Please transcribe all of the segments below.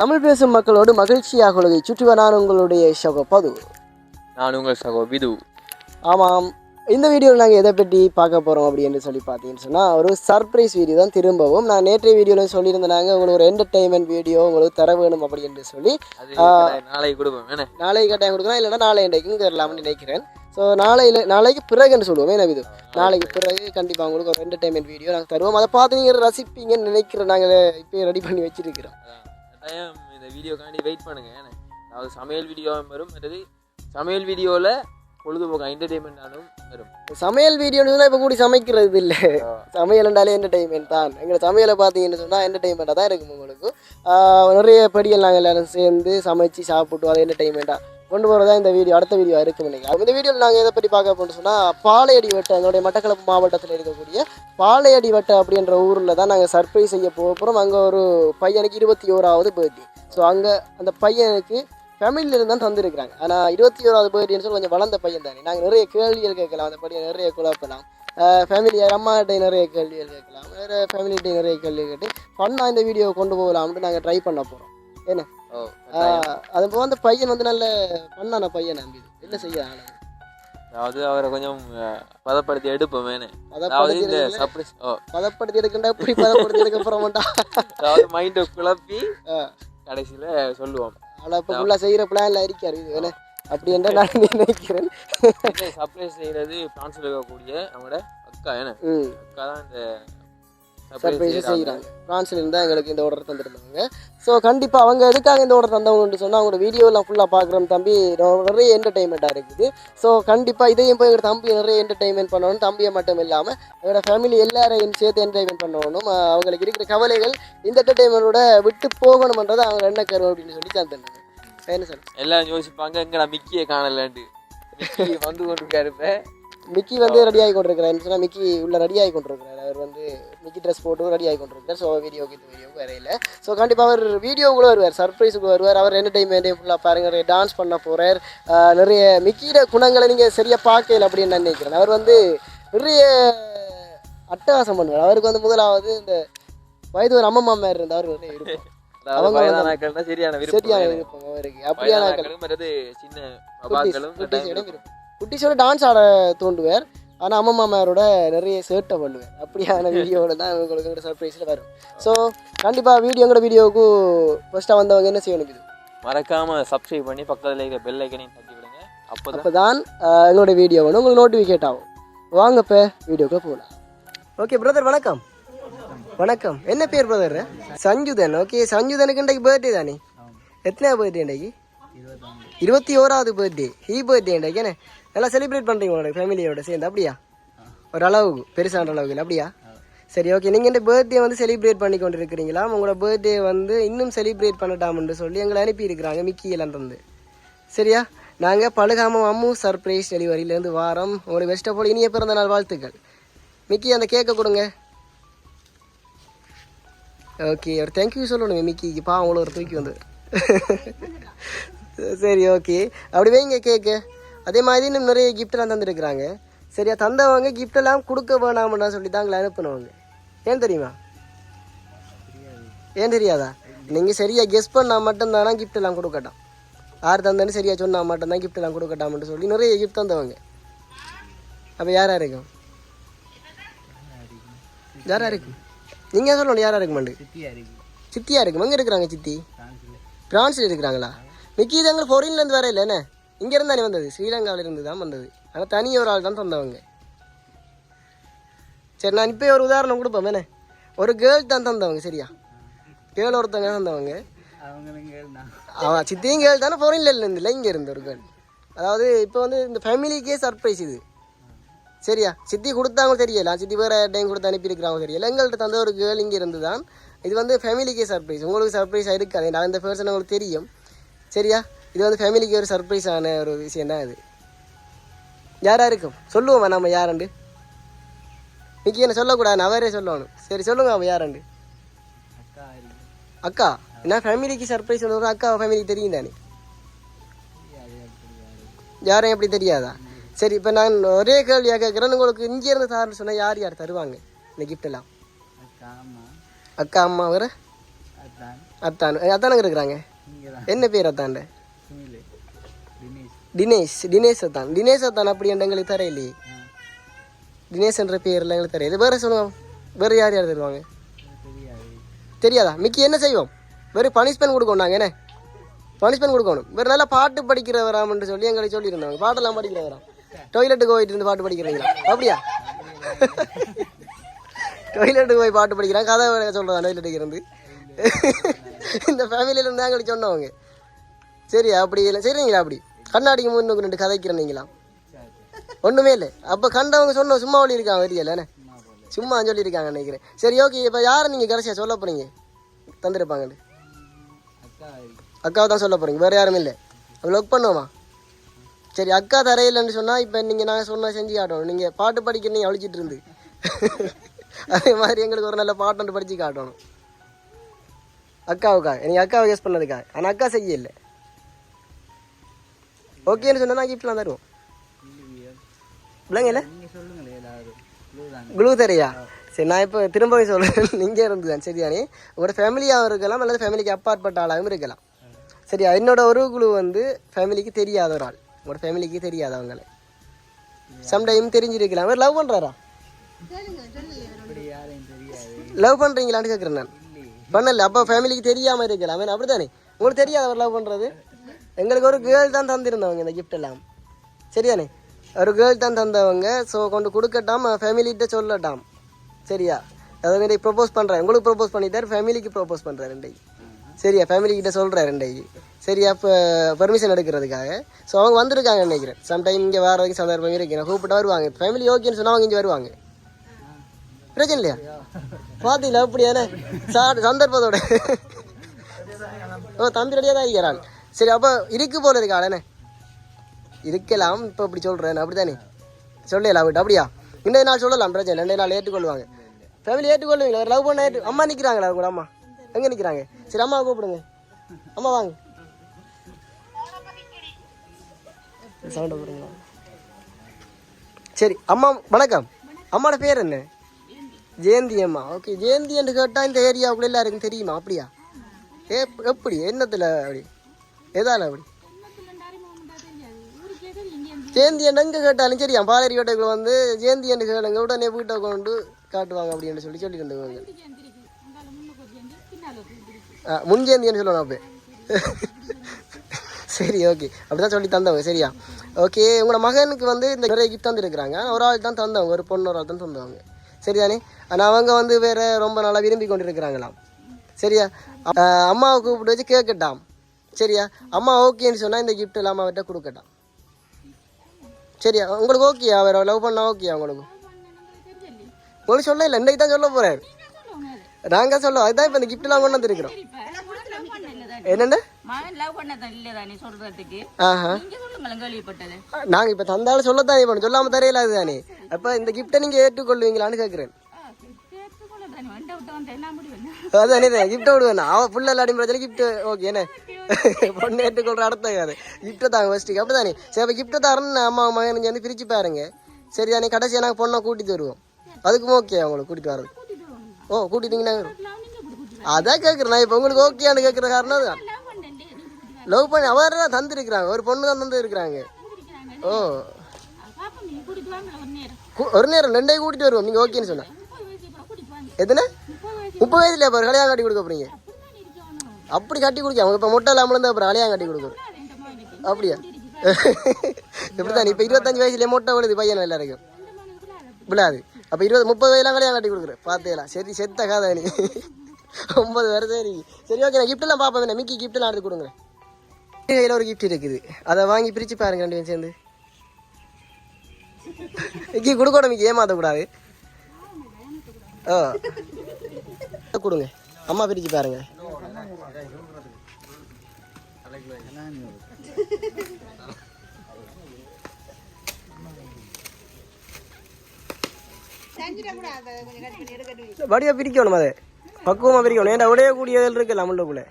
தமிழ் பேசும் மக்களோடு மகிழ்ச்சியாக உலகை சுற்றி நான் உங்களுடைய சகோ பது. நான் உங்கள் சகோ விது. ஆமாம். இந்த வீடியோவில் நாங்கள் எதை பற்றி பார்க்க போகிறோம் அப்படின்னு சொல்லி பார்த்தீங்கன்னு சொன்னால் ஒரு சர்ப்ரைஸ் வீடியோ தான் திரும்பவும். நான் நேற்றைய வீடியோவில் சொல்லியிருந்தேன் நாங்கள் உங்களுக்கு ஒரு என்டர்டைன்மெண்ட் வீடியோ உங்களுக்கு தர வேணும் அப்படின்னு சொல்லி. நாளைக்கு கொடுப்போம் நாளைக்கு கட்டாயம் கொடுக்கலாம் இல்லைன்னா நாளை இன்றைக்கும் தரலாம்னு நினைக்கிறேன். ஸோ நாளையில் நாளைக்கு பிறகுன்னு சொல்லுவோம் என்ன இது நாளைக்கு பிறகு கண்டிப்பாக உங்களுக்கு ஒரு என்டர்டைன்மெண்ட் வீடியோ நாங்கள் தருவோம். அதை பார்த்து நீங்கள் ரசிப்பீங்கன்னு நினைக்கிறேன். நாங்கள் இப்போ ரெடி பண்ணி வச்சிருக்கிறோம். கட்டாயம் இந்த வீடியோக்காண்டி வெயிட் பண்ணுங்கள் என்ன? அதாவது சமையல் வீடியோவாக வரும். மற்றது சமையல் வீடியோவில் பொழுதுபோக்கு என்டர்டெயின்மெண்டாலும் வரும். சமையல் வீடியோன்னு இப்போ கூடி சமைக்கிறது இல்லை. சமையல் என்றாலே என்டர்டெயின்மெண்ட் தான். எங்களை சமையலை பார்த்தீங்கன்னு சொன்னால் என்டர்டெயின்மெண்ட்டாக தான் இருக்கும் உங்களுக்கு. நிறைய படிகள் நாங்கள் எல்லாரும் சேர்ந்து சமைச்சு சாப்பிட்டு அதை என்டர்டைன்மெண்ட்டாக கொண்டு போகிறதா இந்த வீடியோ அடுத்த வீடியோ இருக்கும் நினைக்கிறேன் இந்த வீடியோவில் நாங்கள் எதை பற்றி பார்க்க போகிறோம் சொன்னால் பாலையடி வட்டம் எங்களுடைய மட்டக்களப்பு மாவட்டத்தில் இருக்கக்கூடிய பாலையடி வட்டம் அப்படின்ற ஊரில் தான் நாங்கள் சர்ப்ரைஸ் செய்ய போக போகிறோம் அங்கே ஒரு பையனுக்கு இருபத்தி ஓராவது பர்த்டே ஸோ அங்கே அந்த பையனுக்கு ஃபேமிலியிலேருந்து தான் தந்திருக்கிறாங்க. ஆனால் இருபத்தி ஓராவது பர்த்டேன்னு சொல்லி கொஞ்சம் வளர்ந்த பையன் தானே. நாங்கள் நிறைய கேள்விகள் கேட்கலாம். அந்த படியை நிறைய குழப்பலாம். ஃபேமிலி அம்மாகிட்ட நிறைய கேள்விகள் கேட்கலாம். வேறு ஃபேமிலிகிட்ட நிறைய கேள்வி கேட்டு ஃபன்னாக இந்த வீடியோவை கொண்டு போகலாம்னு நாங்கள் ட்ரை பண்ண போகிறோம் என்ன? அது போக அந்த பையன் வந்து நல்ல பண்ணான பையன் நம்பி என்ன செய்ய? அதாவது அவரை கொஞ்சம் பதப்படுத்தி எடுப்போம் என்ன? பதப்படுத்தி எடுக்கண்டா இப்படி பதப்படுத்தி எடுக்க போகிறோம்டா அதாவது மைண்டை குழப்பி கடைசியில் சொல்லுவோம். ஆனால் இப்போ ஃபுல்லாக செய்கிற பிளானில் இருக்காரு. இது என்ன? அப்படி என்றால் நான் நினைக்கிறேன். சர்ப்ரைஸ் செய்கிறது பிரான்ஸில் இருக்கக்கூடிய நம்மளோட அக்கா என்ன? ம். அக்கா தான் இந்த சர்ப்ரைஸ் சர்ப்ரைஸ் செய்கிறாங்க ஃப்ரான்ஸ்ல இருந்தால் எங்களுக்கு இந்த ஆர்டர் தந்திருந்தாங்க. ஸோ கண்டிப்பாக அவங்க எதுக்காக இந்த ஆர்டர் தந்தவங்கன்னு சொன்னால் அவங்களோட வீடியோலாம் ஃபுல்லாக பார்க்குறோம் தம்பி நிறைய என்டர்டைன்மெண்ட்டாக இருக்குது. ஸோ கண்டிப்பாக இதையும் போய் எங்கள் தம்பி நிறைய என்டர்டைன்மெண்ட் பண்ணணும். தம்பியை மட்டும் இல்லாமல் எங்களோட ஃபேமிலி எல்லாரையும் சேர்த்து என்டர்டைன்மெண்ட் பண்ணணும். அவங்களுக்கு இருக்கிற கவலைகள் இந்த என்டர்டைன்மெண்ட்டோட விட்டு போகணுமன்றதை அவங்க என்ன கருவம் அப்படின்னு சொல்லி தந்தாங்க என்ன சார்? எல்லாரும் யோசிப்பாங்க எங்கடா மிக்கியை காணலன்ட்டு. வந்து கொண்டு இருக்காரு மிக்கி வந்து ரெடி ஆகி கொண்டிருக்கிறாருன்னு சொன்னால் மிக்கி உள்ள ரெடி ஆகி கொண்டிருக்கிறார் அவர் வந்து மிக்கி ட்ரெஸ் போட்டு ரெடி ஆகி கொண்டிருக்கார் ஸோ வீடியோக்கு இந்த வீடியோக்கு வரையில. ஸோ கண்டிப்பாக அவர் வீடியோக்குள்ளே வருவார். சர்ப்ரைஸுக்கு வருவார். அவர் என்டர்டைன்மெண்ட்டே ஃபுல்லாக பாருங்க. நிறைய டான்ஸ் பண்ண போகிறார் நிறைய மிக்கியோட குணங்களை நீங்கள் சரியாக பார்க்கல அப்படின்னு நான் நினைக்கிறேன். அவர் வந்து நிறைய அட்டகாசம் பண்ணுவார். அவருக்கு வந்து முதலாவது இந்த வயது ஒரு அம்மா மாமா இருந்தவர் நிறைய இருக்கும் சரியான விருப்பம் சரியான. விருப்பம் அவருக்கு. அப்படியான சின்ன குட்டீஸோட டான்ஸ் ஆட தூண்டுவார். ஆனால் அம்மா மாமாரோட நிறைய சேட்டை பண்ணுவேன் அப்படியான வீடியோவில் தான் உங்களுக்கு சர்ப்ரைஸில் வரும். ஸோ கண்டிப்பாக வீடியோங்கிற வீடியோவுக்கு ஃபஸ்ட்டாக வந்தவங்க என்ன செய்யணும் இது? மறக்காம சப்ஸ்கிரைப் பண்ணி பக்கத்துல இருக்கிற பெல் ஐக்கனையும் தட்டி விடுங்க. அப்போதான் அப்போ தான் எங்களோட வீடியோ வந்து உங்களுக்கு நோட்டிஃபிகேட் ஆகும். வாங்க இப்போ வீடியோக்குள்ளே போகலாம் ஓகே பிரதர் வணக்கம். வணக்கம். என்ன பேர் பிரதர் சஞ்சுதன். ஓகே சஞ்சுதனுக்கு இன்றைக்கு பர்த்டே தானே? எத்தனை பர்த்டே இன்றைக்கு? இருபத்தி ஓராவது பர்த்டே ஹீ பர்த்டே இன்றைக்கு என்ன? நல்லா செலிப்ரேட் பண்ணுறீங்க உங்களோட ஃபேமிலியோட சேர்ந்து அப்படியா? ஒரு அளவுக்கு பெருசான அளவுக்கு இல்லை அப்படியா? சரி ஓகே நீங்கள் இந்த பர்த்டே வந்து செலிப்ரேட் பண்ணி கொண்டு இருக்கிறீங்களா உங்களோட பர்த்டே வந்து இன்னும் செலிப்ரேட் பண்ணட்டாம்னு சொல்லி எங்களை அனுப்பியிருக்கிறாங்க மிக்கி எல்லாம் தந்து. சரியா? நாங்கள் பழுகாம அம்மு சர்ப்ரைஸ் டெலிவரியிலேருந்து வாரம் உங்களுக்கு பெஸ்ட்டாக போல் இனிய பிறந்த நாள் வாழ்த்துக்கள். மிக்கி அந்த கேக்கை கொடுங்க. ஓகே ஒரு தேங்க்யூ சொல்லணுங்க மிக்கிக்கு பா அவங்கள ஒரு தூக்கி வந்து. சரி ஓகே அப்படி வைங்க கேக்கு அதே மாதிரி இன்னும் நிறைய கிஃப்ட்லாம் தந்துருக்குறாங்க. சரியா தந்தவங்க கிஃப்டெல்லாம் கொடுக்க வேணாம்னு சொல்லி தாங்களே அனுப்புனவங்க. ஏன் தெரியுமா? ஏன் தெரியாதா? நீங்கள் சரியாக கெஸ் பண்ணால் மட்டும்தானா gift எல்லாம் கொடுக்கட்டாம். யார் தந்தேன்னு சரியாக சொன்னால் மட்டும்தான் எல்லாம் கொடுக்கட்டாம்னு சொல்லி நிறைய gift தந்தவங்க. அப்போ யாரா இருக்கும்? யாரா இருக்கும்? நீங்கள் சொல்லணும் யாரா இருக்க மாட்டேங்க சித்தியா இருக்கும்? எங்கே இருக்கிறாங்க சித்தி? பிரான்ஸில் இருக்கிறாங்களா? மிக்கி இது எங்களுக்கு ஃபொரின்லேருந்து வர இல்லை என்ன? இங்கேருந்து தானே வந்தது. ஸ்ரீலங்காவில இருந்து தான் வந்தது. ஆனால் தனி ஒரு ஆள் தான் தந்தவங்க. சரி நான் இப்போ ஒரு உதாரணம் கொடுப்பேன் என்ன? ஒரு கேர்ள் தான் தந்தவங்க சரியா? கேர்ள் ஒருத்தவங்க தந்தவங்க. அவன் சித்தியும் கேர்ள் தானே ஃபோரின்ல இருந்துல இங்கே இருந்து ஒரு கேர்ள் அதாவது இப்போ வந்து இந்த ஃபேமிலிக்கே சர்ப்ரைஸ் இது. சரியா? சித்தி கொடுத்தாங்க தெரியல. சித்தி வேறு டைம் கொடுத்து அனுப்பியிருக்கிறாங்க தெரியல. எங்கள்கிட்ட தந்த ஒரு கேர்ள் இங்கே இருந்து தான். இது வந்து ஃபேமிலிக்கே சர்ப்ரைஸ் உங்களுக்கு சர்ப்ரைஸாக இருக்காது. நான் இந்த பர்சன் உங்களுக்கு தெரியும். சரியா? இது வந்து ஃபேமிலிக்கு ஒரு சர்ப்ரைஸான ஒரு விஷயம் தான் இது. யாரா இருக்கும்? சொல்லுவோமா நம்ம யாருண்டு? மிக்கி என்ன சொல்லக்கூடாது அவரே சொல்லணும். சரி சொல்லுங்க அவன் யாருண்டு? அக்கா என்ன ஃபேமிலிக்கு சர்ப்ரைஸ் ஒன்று அக்கா ஃபேமிலிக்கு தெரியும் தானே? யாரும் எப்படி தெரியாதா? சரி இப்போ நான் ஒரே கேள்வியாக கேட்குறேன். உங்களுக்கு இங்கேருந்து தாருன்னு சொன்னால் யார் யார் தருவாங்க? இந்த எல்லாம். அக்கா அம்மா வேற? அத்தான். அத்தானுங்க இருக்கிறாங்க. என்ன பேர் அத்தாண்ட? தினேஷ் தினேஷ் தான் தினேஷ் தான் அப்படி என்ற எங்களுக்கு தரையில்லையே தினேஷ் என்ற பேர்ல எங்களுக்கு தரையில வேறு வேற சொல்லுவோம் வேற யார் யார் தருவாங்க தெரியாதா மிக்கி என்ன செய்வோம்? வெறும் பனிஷ்மெண்ட் கொடுக்கணும் நாங்கள் என்ன? பனிஷ்மெண்ட் கொடுக்கணும். வேறு நல்லா பாட்டு படிக்கிறவராம்னு சொல்லி எங்களுக்கு சொல்லியிருந்தாங்க. பாட்டெல்லாம் படிக்கிறவராம் டொய்லெட்டுக்கு போயிட்டு இருந்து பாட்டு படிக்கிறீங்களா? அப்படியா? டொய்லெட்டுக்கு போய் பாட்டு படிக்கிறான். கதை சொல்கிறதா டொய்லெட்டுக்கு இருந்து. இந்த ஃபேமிலியில இருந்து எங்களுக்கு சொன்னவங்க. சரி அப்படி இல்லை. சரிங்களா அப்படி? கண்ணாடிக்கு முன்னுக்கு ரெண்டு கதைக்கிறீங்களா ஒன்றுமே இல்லை. அப்போ கண்டவங்க சொன்ன சும்மா ஒளி இருக்காங்க தெரியல சும்மா சொல்லியிருக்காங்க நினைக்கிறேன். சரி ஓகே இப்போ யாரை நீங்கள் கடைசியாக சொல்ல போகிறீங்க தந்துருப்பாங்கன்னு. அக்காவை தான் சொல்ல போகிறீங்க வேறு யாரும் இல்லை. லொக் பண்ணுவோமா? சரி அக்கா தரையில்லைன்னு சொன்னால் இப்போ நீங்கள் நாங்கள் சொன்னால் செஞ்சு காட்டணும் நீங்கள் பாட்டு படிக்க நீங்கள் அழிச்சிட்டு இருந்து. அதே மாதிரி எங்களுக்கு ஒரு நல்ல பாட்டு படித்து காட்டணும். அக்காவுக்கா? நீங்கள் அக்காவை யூஸ் பண்ணதுக்கா? ஆனால் அக்கா செய்ய இல்லை ஓகேன்னு சொன்னா நான் கிஃப்ட்லாம் தருவோம். இல்லைங்கல்ல க்ளூ தரையா? சரி நான் இப்போ திரும்பவும் சொல்கிறேன் நீங்கள் இருந்துதான் சரியானே உங்களோட ஃபேமிலியாகவும் இருக்கலாம் அல்லது ஃபேமிலிக்கு அப்பாற்பட்ட ஆளாகவும் இருக்கலாம். சரியா? என்னோட ஒரு குழு வந்து ஃபேமிலிக்கு தெரியாத ஒரு ஆள். உங்களோட ஃபேமிலிக்கு தெரியாதவங்களே. சம்டைம் தெரிஞ்சிருக்கலாம். அவர் லவ் பண்ணுறாரா லவ் பண்ணுறீங்களான்னு கேட்குறேன் நான். பண்ணல. அப்போ ஃபேமிலிக்கு தெரியாமல் இருக்கலாம். அப்படி தானே உங்களுக்கு தெரியாத அவர் லவ் பண்ணுறது எங்களுக்கு ஒரு கேர்ள் தான் தந்திருந்தவங்க இந்த கிஃப்ட் எல்லாம். சரியானே? ஒரு கேர்ள் தான் தந்தவங்க ஸோ கொண்டு கொடுக்கட்டாம் ஃபேமிலிகிட்ட சொல்லட்டாம். சரியா? அதை மாதிரி ப்ரொப்போஸ் பண்ணுறேன் உங்களுக்கு ப்ரொப்போஸ் பண்ணிட்டார் ஃபேமிலிக்கு ப்ரொப்போஸ் பண்ணுறேன் ரெண்டைக்கு சரியா? ஃபேமிலிக்கிட்ட சொல்கிறேன் ரெண்டைக்கு சரியா? இப்போ பெர்மிஷன் எடுக்கிறதுக்காக. ஸோ அவங்க வந்திருக்காங்க நினைக்கிறேன். சம்டைம் இங்கே வர வரைக்கும் சந்தர்ப்பம் இருக்கிறேன் கூப்பிட்டு வருவாங்க. ஃபேமிலி ஓகேன்னு சொன்னால் அவங்க இங்கே வருவாங்க. பிரச்சனை இல்லையா? பார்த்தீங்களா அப்படியானே? சார் சந்தர்ப்பத்தோட. ஓ தம்பி ரெடியாக தான் இருக்கிறான். சரி அப்போ இருக்கு போல இருக்கா அண்ணே இருக்கலாம் இப்போ இப்படி சொல்கிறேன் அப்படி தானே சொல்லலாம் விட்டு அப்படியா? இன்றைய நாள் சொல்லலாம் பிரச்சனை ரெண்டே நாள் ஏற்றுக்கொள்வாங்க. ஃபேமிலி ஏற்றுக்கொள்வீங்களா? லவ் பண்ண ஏற்று அம்மா நிற்கிறாங்களா கூட அம்மா? எங்கே நிற்கிறாங்க சரி அம்மா கூப்பிடுங்க. அம்மா வாங்க. சவுண்டை போடுங்க. சரி அம்மா வணக்கம். அம்மாவோட பேர் என்ன? ஜெயந்தி அம்மா. ஓகே ஜெயந்தி என்று கேட்டால் இந்த ஏரியாவுக்குள்ள எல்லாருக்கும் தெரியுமா? அப்படியா? ஏ எப்படி? என்னத்தில் அப்படி? எதால அப்படி ஜெயந்தி எங்கே கேட்டாலும் சரியா பாலரி கோட்டைக்குள்ள வந்து ஜெயந்தி என்று கேளுங்க உடனே வீட்டை கொண்டு காட்டுவாங்க அப்படின்னு சொல்லி சொல்லிட்டு இருந்தவங்க ஆ முன்ஜெயந்தின்னு சொல்லணும் அப்போ சரி ஓகே அப்படிதான் சொல்லி தந்தவங்க சரியா ஓகே உங்களோட மகனுக்கு வந்து இந்த நிறைய கிஃப்ட் தந்துருக்குறாங்க ஒரு ஆள் தான் தந்தவங்க ஒரு பொண்ணு ஒரு ஆள் தான் தந்தவங்க சரிதானே ஆனால் அவங்க வந்து வேற ரொம்ப நாளாக விரும்பி கொண்டு இருக்கிறாங்களாம் சரியா அம்மாவை கூப்பிட்டு வச்சு கேட்கட்டாம் சரியா? அம்மா ஓகேன்னு சொன்னால் இந்த gift எல்லாம் அம்மாவிட்ட கொடுக்கட்டாம். சரியா? உங்களுக்கு ஓகே அவர் லவ் பண்ணா ஓகே உங்களுக்கு? உங்களுக்கு சொல்ல இல்லை. இன்னைக்கு தான் சொல்ல போறாரு நாங்கள் சொல்ல அதுதான் இப்போ இந்த கிஃப்ட்லாம் கொண்டு வந்துருக்கிறோம். என்னென்ன? நீங்க இப்போ தந்தாலும் சொல்லத்தானே பண்ணணும் சொல்லாமல் தரையில அதுதானே. அப்போ இந்த கிஃப்ட்டை நீங்கள் ஏற்றுக்கொள்வீங்களான்னு முடியும்? அதானே கிஃப்ட்டை விடுவேன் அவள் புள்ள இல்லாடி பிரச்சனை கிஃப்ட் ஓகே என்ன? பொண்ணு ஏற்றுக்கொள்ற அடுத்த கதை கிஃப்ட்டை தாங்க ஃபஸ்ட்டுக்கு அப்படி தானே? சரி அப்போ கிஃப்ட்டை தரணும்னு அம்மா மகன் வந்து பிரித்து பாருங்க. சரி தானே கடைசியாக நாங்கள் பொண்ணை கூட்டிட்டு வருவோம். அதுக்கும் ஓகே அவங்களை கூட்டிட்டு வர்றது? ஓ கூட்டிட்டீங்கன்னா அதான் கேட்குறேன் நான் இப்போ உங்களுக்கு ஓகேன்னு கேட்குற காரணம் அதுதான். லவ் பண்ணி அவர் தான் தந்துருக்குறாங்க. ஒரு பொண்ணு தான் தந்து இருக்கிறாங்க ஓ ஒரு நேரம் ரெண்டே கூட்டிட்டு வருவோம். நீங்கள் ஓகேன்னு சொன்னேன் முப்பது வயசு இப்போ எத்தனை? முப்பது வயசுல அப்புறம் கல்யாணம் காட்டி கொடுக்க போறீங்க? அப்படி கட்டி கொடுக்க. அவங்க இப்போ முட்டை இல்லாமல் இருந்தால் அப்புறம் அலையாக கட்டி கொடுக்குறோம் அப்படியா? இப்படிதான் இப்போ இருபத்தஞ்சு வயசுலேயே முட்டை விழுது பையன் எல்லாருக்கும். விழாது. அப்போ இருபது முப்பது வயலாம் கல்யாணம் கட்டி கொடுக்குறேன் பார்த்தேலாம் சரி செத்த காதா நீ. ஒன்பது வருஷம் சரி. சரி ஓகே நான் கிஃப்ட்லாம் பார்ப்பேன் என்ன மிக்கி கிஃப்ட்லாம் எடுத்து கொடுங்க. கையில் ஒரு கிஃப்ட் இருக்குது. அதை வாங்கி பிரித்து பாருங்க ரெண்டு பேரும் சேர்ந்து. மிக்கி கொடுக்கணும் மிக்கி ஏமாற்றக்கூடாது ஆ. கொடுங்க. அம்மா பிரித்து பாருங்கள் வடிவா பிரிக்கணும் அதை. பக்குவமாக பிரிக்கணும். ஏன்னா உடைய கூடியதில் இருக்கு நம்மளுக்குள்ள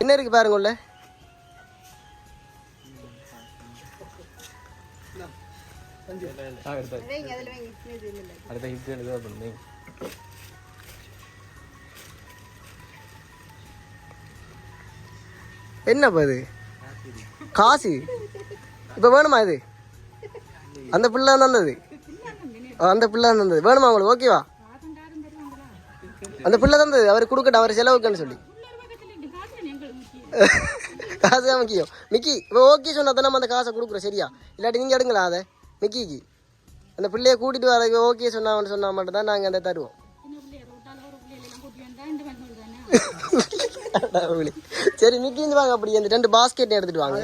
என்ன இருக்கு பாருங்க உள்ள? என்னப்பா இது? காசு. இப்போ வேணுமா இது? அந்த பிள்ளை தந்தது. அந்த பிள்ளை தந்தது. வேணுமா உங்களுக்கு? ஓகேவா அந்த பிள்ளை தந்தது. அவர் கொடுக்கட்டும் அவர் செலவுக்குன்னு சொல்லி. காசு தான் முக்கியம். மிக்கி இப்போ ஓகே சொன்னா தான் நம்ம அந்த காசை கொடுக்குறோம் சரியா? இல்லாட்டி நீங்கள் எடுங்களா அதை? மிக்கிக்கு அந்த பிள்ளைய கூட்டிட்டு வர ஓகே சொன்னான்னு சொன்னா மட்டும் தான் நாங்கள் அந்த தருவோம். சரி மிக்கி இருந்து வாங்க அப்படி அந்த ரெண்டு பாஸ்கெட் எடுத்துட்டு வாங்க.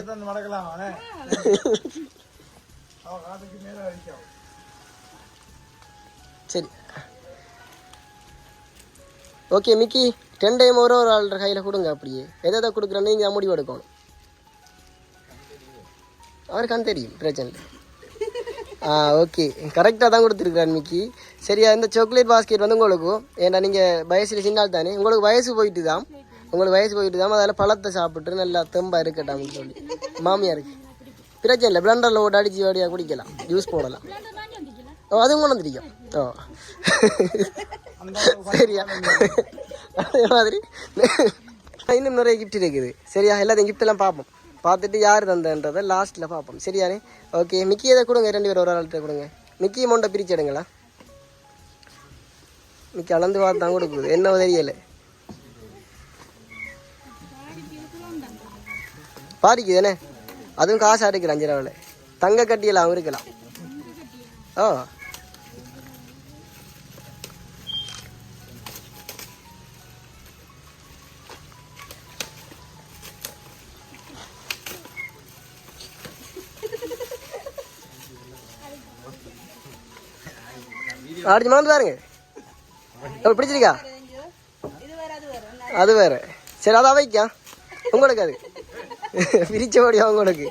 சரி. ஓகே மிக்கி டென் டைம் ஒரு ஒரு ஆள் கையில் கொடுங்க அப்படியே. எதை எதை கொடுக்குறேன்னு நீங்கள் முடிவு எடுக்கணும். அவருக்கான தெரியும் பிரச்சனை இல்லை. ஆ ஓகே கரெக்டாக தான் கொடுத்துருக்குறாரு மிக்கி சரியா இந்த சாக்லேட் பாஸ்கெட் வந்து உங்களுக்கு ஏன்னா நீங்கள் வயசில் சின்னால் தானே உங்களுக்கு வயசு போயிட்டு தான் உங்களுக்கு வயசு போயிட்டு தான் அதில் பழத்தை சாப்பிட்டு நல்லா தெம்பாக இருக்கட்டாம்னு சொல்லி. மாமியாருக்கு பிரச்சனை இல்லை பிளண்டரில் ஓட்டு அடிச்சு வாடியாக குடிக்கலாம் ஜூஸ் போடலாம். ஓ அதுவும் கொண்டு வந்துருக்கோம் ஓ. சரியா. அதே மாதிரி இன்னும் நிறைய கிஃப்ட் இருக்குது. சரியா எல்லாத்தையும் gift எல்லாம் பார்ப்போம். பார்த்துட்டு யார் தந்தன்றதை லாஸ்ட்டில் பார்ப்போம். சரியானே? ஓகே மிக்கி எதை கொடுங்க. ரெண்டு பேரும் ஒரு ஆள்கிட்ட கொடுங்க. மிக்கி அமௌண்ட்டை பிரித்து எடுங்களா மிக்கி அளந்து பார்த்து தான் கொடுக்குது. என்ன தெரியலை. பாதிக்கு தானே அதுவும் காசாக இருக்குது அஞ்சு ரூபாவில் தங்க கட்டியெல்லாம் இருக்கலாம். ஓ அடிச்சு மறந்து பாருங்க. எப்படி பிடிச்சிருக்கா? அது வேற. சரி அதை வைக்கா. உங்களுக்கு அது. பிரிச்சபடியா உங்களுக்கு.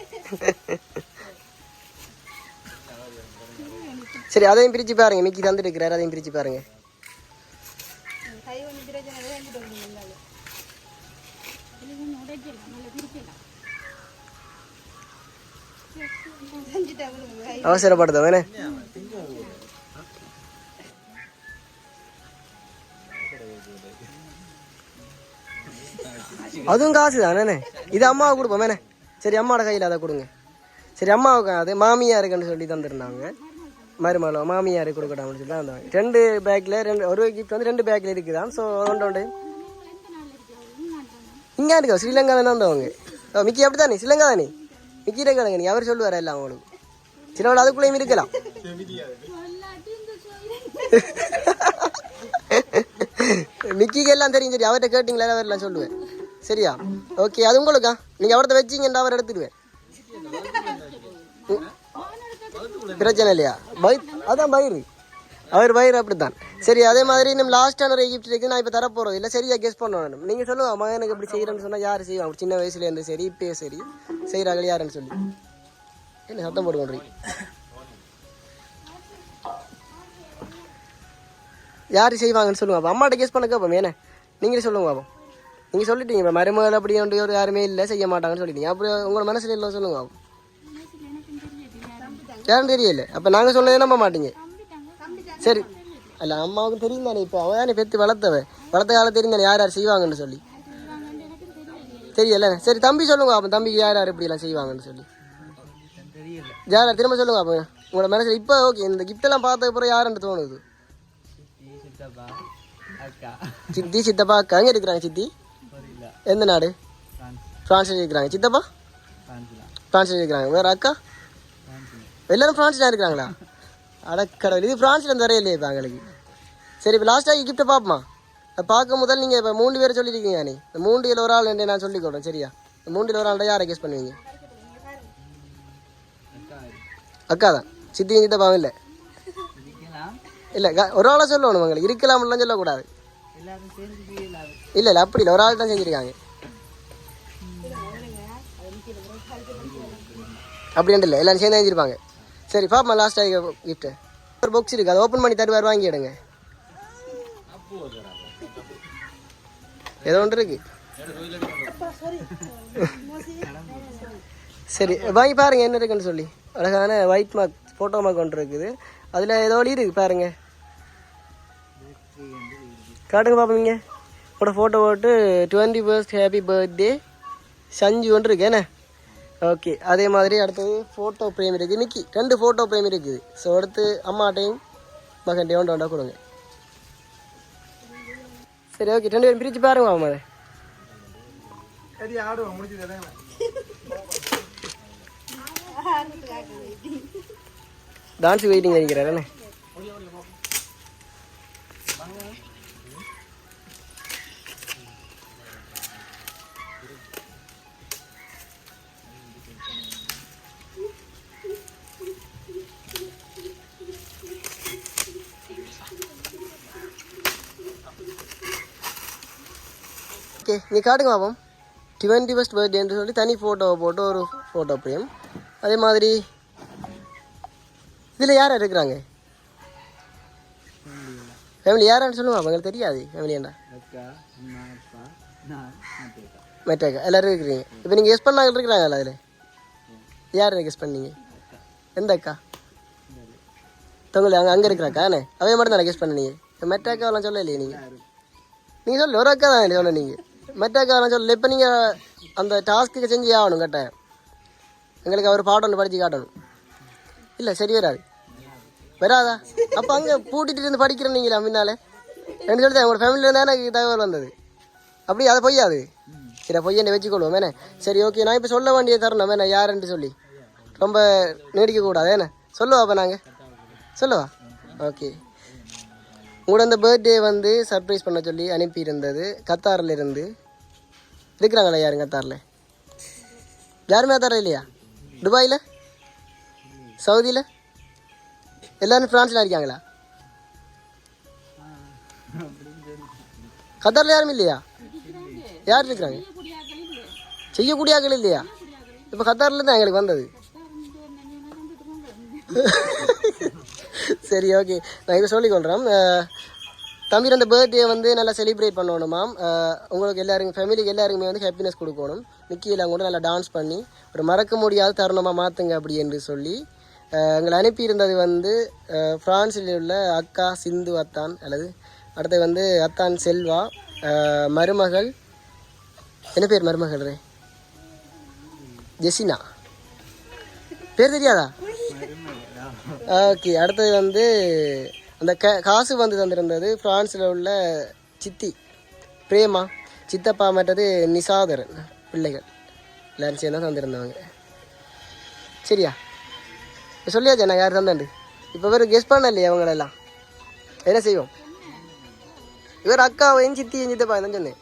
சரி அதையும் பிரிச்சு பாருங்க. மிக்கி தந்துட்டு இருக்கிறாரு அதையும் பிரிச்சு பாருங்க. இது அதுவும் காசு தானே இது அம்மாவை கொடுப்போம் சரி அம்மாவோட கையில் அதை கொடுங்க. சரி அம்மாவுக்கு அது மாமியாருக்குன்னு சொல்லி தந்துருந்தாங்க. மருமகளோ மாமியாருக்கு கொடுக்கட்டாம்னு சொல்லி தந்தாங்க. ரெண்டு பேக்கில் ரெண்டு ஒரு கிஃப்ட் வந்து ரெண்டு பேக்கில் இருக்குதான். ஸோ ஒன்று ஒன்று இங்கே இருக்கா ஸ்ரீலங்காவில் தான் தவங்க ஓ மிக்கி அப்படி தானே ஸ்ரீலங்கா தானே? மிக்கி இருக்காங்க நீ. அவர் சொல்லுவார் எல்லாம் அவங்களுக்கு. சிலவள் அதுக்குள்ளேயும் இருக்கலாம். மிக்கிக்கு எல்லாம் தெரியும் சரி. அவர்கிட்ட கேட்டிங்களா? அவர் எல்லாம் சொல்லுவேன் சரியா? ஓகே அது உங்களுக்கா? நீங்கள் அவர்கிட்ட வச்சிங்கன்னா அவர் எடுத்துடுவேன் பிரச்சனை இல்லையா? பை அதான் பயிர். அவர் பயிர் அப்படித்தான். சரி அதே மாதிரி நம்ம லாஸ்ட்டான ஒரு எகிப்ட் இருக்குது நான் இப்போ தரப்போகிறது இல்லை. சரியா கெஸ் பண்ணணும் நீங்கள் சொல்லுங்க மகனுக்கு இப்படி செய்கிறேன்னு சொன்னால் யார் செய்வாங்க சின்ன வயசுலேருந்து சரி இப்பயே சரி. செய்கிறாங்களே யாருன்னு சொல்லி. என்ன சத்தம் போட்டு கொண்டு யார் செய்வாங்கன்னு சொல்லுங்க அப்போ அம்மாட்ட கேஸ் பண்ண கேட்போம் ஏன்னா நீங்களே சொல்லுங்க பாப்போம் நீங்கள் சொல்லிட்டீங்க இப்போ மருமகள் அப்படி ஒன்று ஒரு யாருமே இல்லை செய்ய மாட்டாங்கன்னு சொல்லிட்டீங்க. அப்படி உங்களோட மனசில் இல்லை சொல்லுங்க யாரும் தெரியல. அப்போ நாங்கள் சொன்னதே நம்ப மாட்டீங்க. சரி. அல்ல அம்மாவுக்கு தெரியும் தானே இப்போ. அவன் தானே பெற்று வளர்த்தவ. வளர்த்த காலம் தெரியும் தானே யார் யார் செய்வாங்கன்னு சொல்லி. தெரியல. சரி தம்பி சொல்லுங்க அப்போ. தம்பிக்கு யார் யார் இப்படிலாம் செய்வாங்கன்னு சொல்லி. யார் திரும்ப சொல்லுங்க அப்போ. உங்களோட மனசில் இப்போ ஓகே இந்த கிஃப்டெல்லாம் பார்த்த அப்புறம் யாருன்னு தோணுது? சித்தி சித்தப்பா அக்கா. எங்கே இருக்கிறாங்க சித்தி? எந்த நாடு? பிரான்ஸ்ல இருக்கிறாங்க. சித்தப்பா? பிரான்ஸ்ல இருக்கிறாங்க. வேற அக்கா? எல்லாரும் பிரான்ஸ்ல இருக்கிறாங்களா? அடக்கடவுள் இது பிரான்ஸ்ல இருந்து வரையிலே இப்போ எங்களுக்கு. சரி இப்போ லாஸ்ட்டாக கிஃப்ட்டை பார்ப்போமா அதை பார்க்கும் முதல் நீங்கள் இப்போ மூணு பேர் சொல்லியிருக்கீங்க நீ இந்த மூன்றில் ஒரு ஆள் நான் சொல்லிக் கொடுறேன் சரியா? இந்த மூன்றில் ஒரு ஆள்கிட்ட யாரை கெஸ் பண்ணுவீங்க? அக்கா தான். சித்தியும் சித்தப்பாவும் இல்லை. இல்லை ஒரு ஆளாக சொல்லணும். உங்களுக்கு இருக்கலாம்லாம் சொல்லக்கூடாது. இல்லை இல்லை அப்படி இல்லை ஒரு ஆள் தான் செஞ்சுருக்காங்க அப்படின்ட்டு இல்லை. எல்லாரும் சேர்ந்து செஞ்சுருப்பாங்க. சரி பாப்பா லாஸ்ட்டாக கிஃப்ட்டு ஒரு பாக்ஸ் இருக்குது அதை ஓப்பன் பண்ணி தருவார் வாங்கி எடுங்க. ஏதோ ஒன்று இருக்கு. சரி வாங்கி பாருங்க என்ன இருக்குன்னு சொல்லி. அழகான ஒயிட் மார்க் ஃபோட்டோமார்க் ஒன்று இருக்குது. அதில் ஏதோ ஒளி இருக்கு பாருங்க. காட்டுங்க பார்ப்பீங்க உங்களோட ஃபோட்டோ போட்டு twenty first happy birthday Sanju ஒன்று இருக்கு என்ன? ஓகே அதே மாதிரி அடுத்தது ஃபோட்டோ பிரேம் இருக்குது நிக்கி ரெண்டு ஃபோட்டோ பிரேம் இருக்குது. ஸோ அடுத்து அம்மாட்டையும் மகன்டையும் ஒன்று ஒன்றா கொடுங்க. சரி ஓகே ரெண்டு பேரும் பிரித்து பாருங்க மாமா. அதை டான்ஸ் வெயிட்டிங் நினைக்கிறாரு ஓகே நீ காட்டுங்க பாப்போம். டுவெண்ட்டி ஃபஸ்ட் பர்த்டேன்னு சொல்லி தனி ஃபோட்டோவை போட்டு ஒரு ஃபோட்டோ பிரேம் அதே மாதிரி இதில் யார் இருக்கிறாங்க? ஃபேமிலி யாரான்னு சொல்லுங்க உங்களுக்கு தெரியாது. ஃபேமிலி என்ன? மெட்டாக்கா எல்லாரும் இருக்கிறீங்க. இப்போ நீங்கள் கெஸ் பண்ணாங்க இருக்கிறாங்கல்ல அதில்? யார் கெஸ் பண்ணீங்க? எந்த அக்கா? தொங்கல் அங்கே அங்கே இருக்கிறாக்கா அவைய மட்டும் தானே கெஸ் பண்ணீங்க இப்போ மெட்டாக்காவெல்லாம் சொல்லலையே நீங்கள் நீங்கள் சொல்லு ஒரு அக்கா தான் சொன்ன நீங்கள் மெட்டாக்காவெல்லாம் சொல்லல இப்போ நீங்கள் அந்த டாஸ்க்கு செஞ்சு ஆகணும் கேட்டேன். எங்களுக்கு அவர் பாடம் ஒன்று படித்து காட்டணும். இல்லை சரி வராது. வராதா? அப்போ அங்கே பூட்டிட்டு இருந்து படிக்கிறேன் நீங்களா முன்னாலே? ரெண்டு சொல்லி உங்களோட ஃபேமிலியில் தானே எனக்கு தகவல் வந்தது. அப்படி அதை பொய்யாது. சரி பொய்யனை வச்சுக்கொள்வோம் வேணே சரி ஓகே நான் இப்போ சொல்ல வேண்டிய தரணும் வேணே யாருன்ட்டு சொல்லி. ரொம்ப நீடிக்கக்கூடாது ஏண்ணே சொல்லுவா அப்போ நாங்கள் சொல்லுவா? ஓகே உங்களோட அந்த பர்த்டே வந்து சர்ப்ரைஸ் பண்ண சொல்லி அனுப்பியிருந்தது கத்தாரில் இருந்து. இருக்கிறாங்களா யாரும் கத்தாரில்? யாருமே கத்தாரில் இல்லையா? துபாயில்? சவுதியில்? எல்லோரும் ஃப்ரான்ஸில் இருக்காங்களா? கத்தாரில் யாரும் இல்லையா? யார் இருக்கிறாங்க? செய்யக்கூடிய ஆட்கள் இல்லையா? இப்போ கத்தாரில் தான் எங்களுக்கு வந்தது. சரி ஓகே நான் இப்போ சொல்லிக்கொள்கிறேன் தம்பி அந்த பர்த்டே வந்து நல்லா செலிப்ரேட் பண்ணணுமாம் மேம் உங்களுக்கு எல்லாருக்கும் ஃபேமிலிக்கு எல்லாருக்குமே வந்து ஹாப்பினஸ் கொடுக்கணும். நிக்கியில் கூட நல்லா டான்ஸ் பண்ணி ஒரு மறக்க முடியாத தருணமாக மாற்றுங்க அப்படி என்று சொல்லி எங்களை அனுப்பியிருந்தது வந்து ஃப்ரான்ஸில் உள்ள அக்கா சிந்து அத்தான் அல்லது அடுத்து வந்து அத்தான் செல்வா மருமகள். என்ன பேர் மருமகள் ரே? ஜெசினா. பேர் தெரியாதா? ஓகே அடுத்தது வந்து அந்த க காசு வந்து தந்திருந்தது ஃப்ரான்ஸில் உள்ள சித்தி பிரேமா சித்தப்பா மற்றது நிசாதரன் பிள்ளைகள். எல்லாரும் சேர்ந்து தான் சரியா? சொல்லியாச்சு நான் யார் தந்தாண்டு? இப்போ வேறு கெஸ் பண்ண இல்லையா அவங்களெல்லாம். என்ன செய்வோம்? இவர் அக்கா என் சித்தி என் சித்தப்பா தான் சொன்னேன்.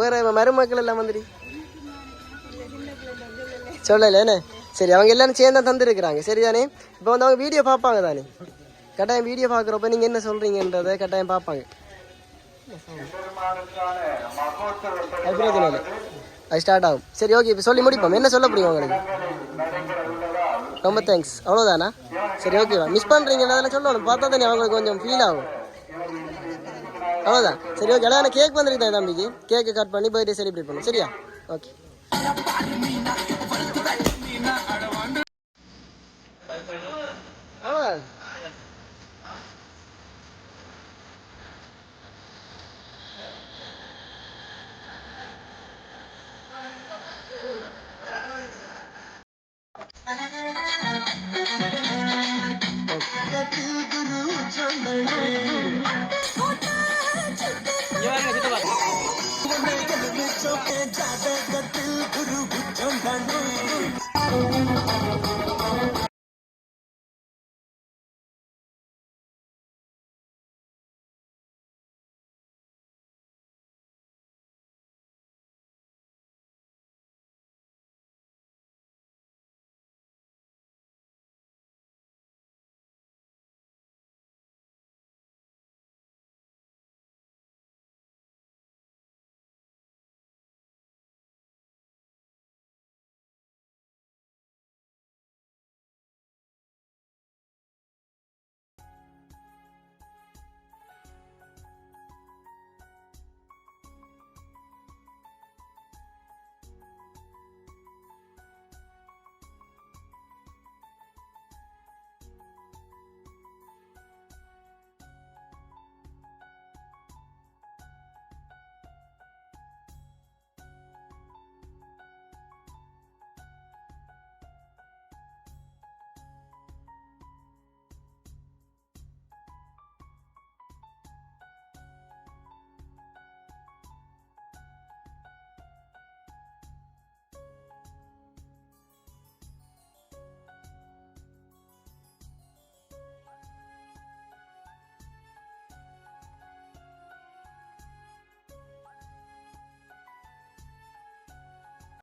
வேறு மருமக்கள் எல்லாம் வந்துடு சொல்லலை என்ன? சரி அவங்க எல்லாரும் சேர்ந்து தான் தந்துருக்குறாங்க சரிதானே இப்போ வந்து அவங்க வீடியோ பார்ப்பாங்க தானே? கட்டாயம் வீடியோ பார்க்குறப்ப நீங்கள் என்ன சொல்கிறீங்கன்றதை கட்டாயம் பார்ப்பாங்க. அது அது ஸ்டார்ட் ஆகும். சரி ஓகே இப்போ சொல்லி முடிப்போம். என்ன சொல்ல முடியும் உங்களுக்கு? ரொம்ப தேங்க்ஸ் அவ்வளோதானா சரி ஓகேவா மிஸ் பண்ணுறீங்கன்னா அதெல்லாம் சொல்லணும். பார்த்தா தானே அவங்களுக்கு கொஞ்சம் ஃபீல் ஆகும். அவ்வளோதான் சரி ஓகே அதான் கேக் வந்துருக்கு தம்பிக்கு. கேக்கு கட் பண்ணி பர்த்டே செலிப்ரேட் பண்ணும். சரியா? ஓகே ஆமா